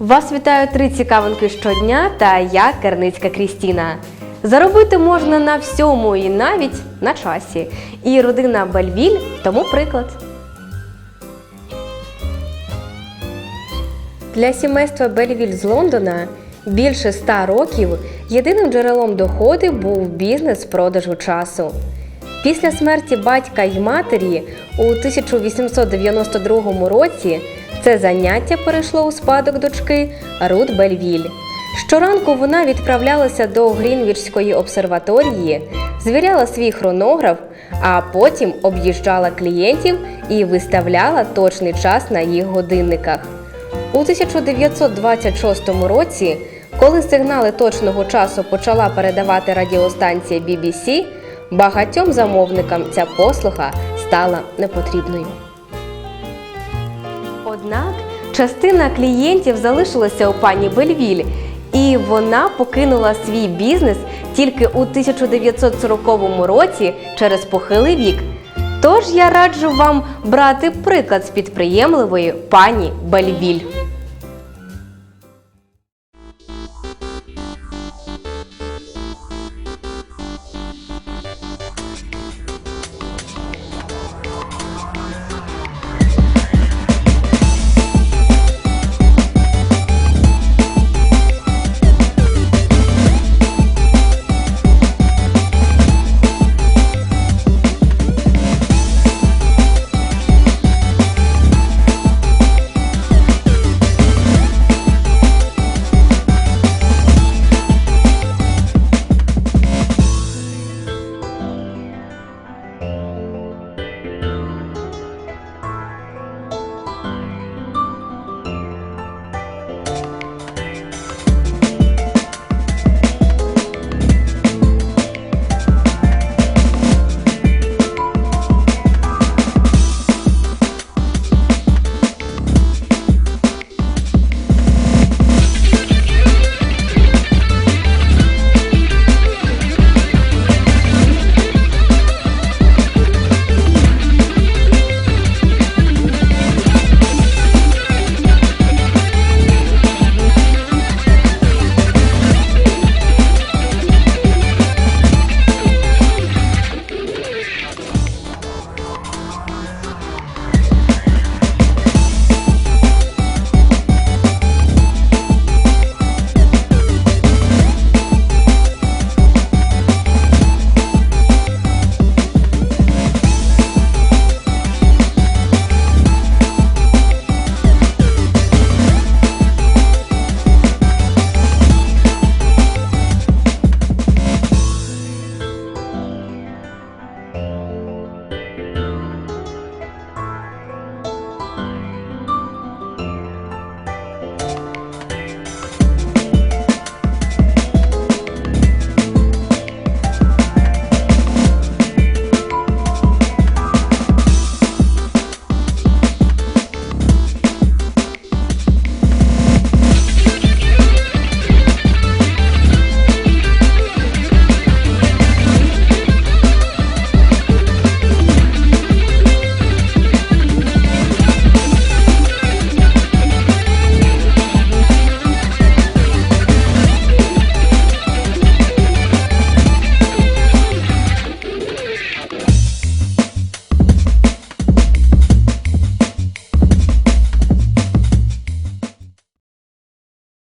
Вас вітаю три цікавинки щодня та я Керницька Крістіна. Заробити можна на всьому і навіть на часі. І родина Бельвіль тому приклад. Для сімейства Бельвіль з Лондона більше ста років єдиним джерелом доходу був бізнес продажу часу. Після смерті батька й матері у 1892 році це заняття перейшло у спадок дочки Рут Бельвіль. Щоранку вона відправлялася до Грінвічської обсерваторії, звіряла свій хронограф, а потім об'їжджала клієнтів і виставляла точний час на їх годинниках. У 1926 році, коли сигнали точного часу почала передавати радіостанція BBC, багатьом замовникам ця послуга стала непотрібною. Однак частина клієнтів залишилася у пані Бельвіль, і вона покинула свій бізнес тільки у 1940 році через похилий вік. Тож я раджу вам брати приклад з підприємливої пані Бельвіль.